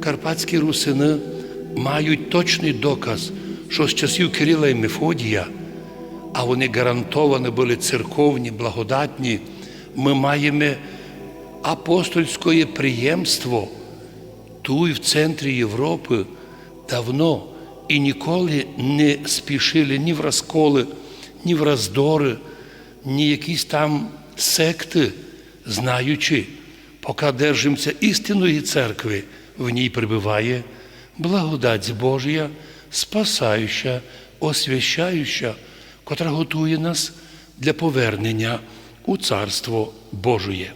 Карпатські русини мають точний доказ, що з часів Кирила і Мефодія, а вони гарантовані були церковні, благодатні, ми маємо апостольське приємство тут в центрі Європи давно і ніколи не спішили ні в розколи, ні в роздори, ні якісь там секти, знаючи, поки держимося істинної церкви, в ній прибуває благодать Божія, спасаюча, освящаюча, котра готує нас для повернення у Царство Божє.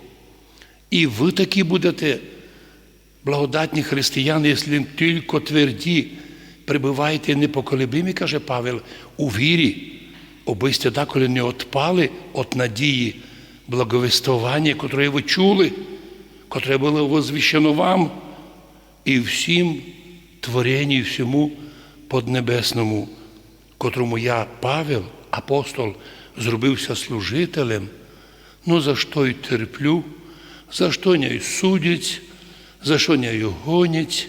І ви такі будете благодатні християни, якщо тільки тверді, прибуваєте непоколебимі, каже Павел, у вірі, обисте деколи не отпали від надії благовествування, котре ви чули, котре було возвіщено вам і всім творенню, всьому поднебесному, котрому я, Павел, апостол, зробився служителем, ну за що й терплю, за що не й судять, за що не й гонять,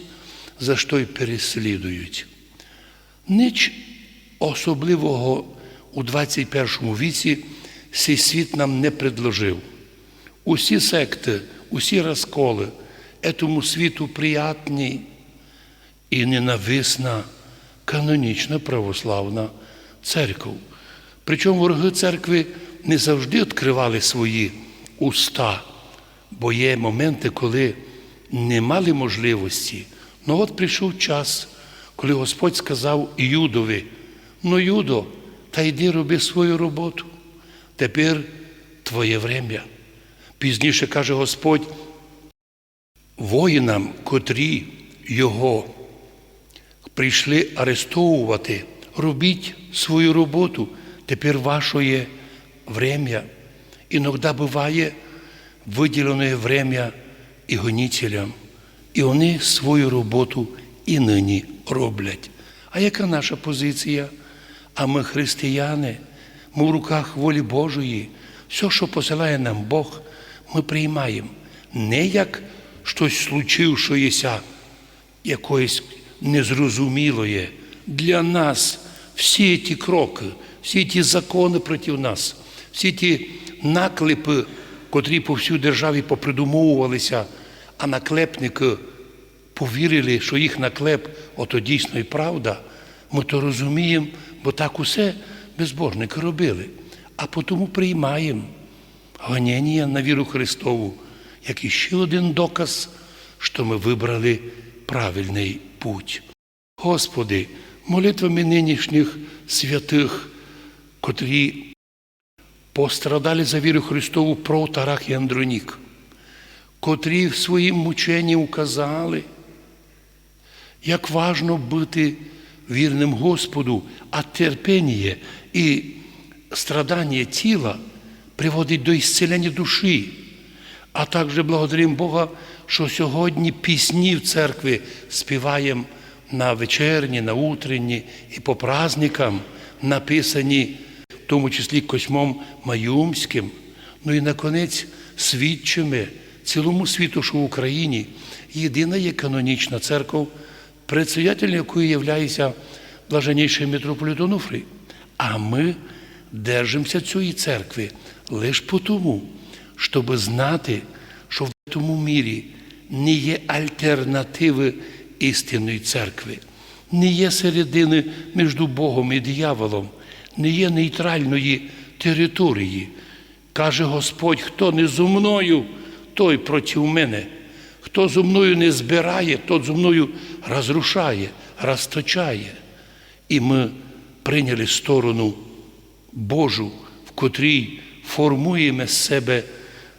за що й переслідують. Ніч особливого у 21 віці цей світ нам не предложив. Усі секти, усі розколи этому світу приятні і ненависна канонічна православна церква. Причому вороги церкви не завжди відкривали свої уста, бо є моменти, коли не мали можливості. Ну от прийшов час, коли Господь сказав Юдові, ну Юдо, та йди роби свою роботу. Тепер твоє врем'я. Пізніше каже Господь, воїнам, котрі його прийшли арестовувати, робіть свою роботу. Тепер ваше врем'я. Іноді буває виділене врем'я і гонителям. І вони свою роботу і нині роблять. А яка наша позиція? А ми християни, ми в руках волі Божої. Все, що посилає нам Бог, ми приймаємо. Не як щось случившоеся, якоїсь незрозумілої. Для нас всі ті кроки, всі ті закони проти нас, всі ті наклепи, котрі по всій державі попридумовувалися, а наклепники повірили, що їх наклеп ото дійсно і правда, ми то розуміємо, бо так усе безбожники робили. А тому приймаємо гонення на віру Христову, як іще один доказ, що ми вибрали правильний путь. Господи, молитвами нинішніх святих, котрі пострадали за віру Христову про Тарах і Андронік, котрі в своїм мученні указали, як важно бути вірним Господу, а терпіння і страдання тіла приводить до ісцелення душі. А також благодаримо Бога, що сьогодні пісні в церкві співаємо на вечерні, на утренні і по праздникам, написані, в тому числі Косьмом Маюмським, ну і наконець свідчими цілому світу, що в Україні єдина є канонічна церква, предстоятелем якої є блаженніший митрополит Онуфрій. А ми держимося цієї церкви лише тому, щоб знати, що в тому мірі не є альтернативи істинної церкви, не є середини між Богом і дияволом, не є нейтральної території. Каже Господь, хто не зо мною, той проти мене. Хто зо мною не збирає, тот зо мною розрушає, розточає. І ми прийняли сторону Божу, в котрій формуємо з себе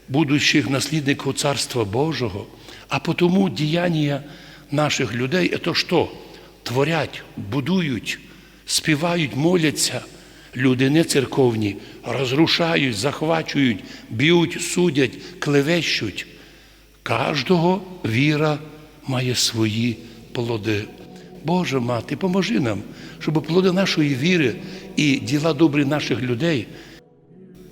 будущих наслідників Царства Божого, а тому діяння наших людей це що? Творять, будують, співають, моляться. Люди не церковні, розрушають, захвачують, б'ють, судять, клевещуть. Кожного віра має свої плоди. Боже мати, поможи нам, щоб плоди нашої віри і діла добрі наших людей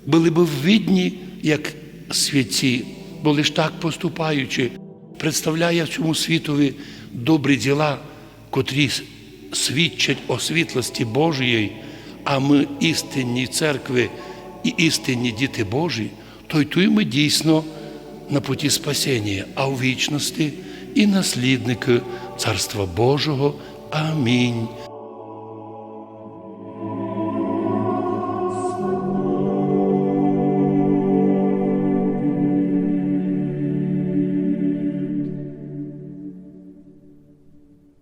були б видні, як святі, бо лиш так поступаючи, представляє в цьому світові добрі діла, котрі свідчать о світлості Божої, а ми істинні церкви і істинні діти Божі, то й ми дійсно на путі спасіння, а у вічності і наслідники Царства Божого. Амінь.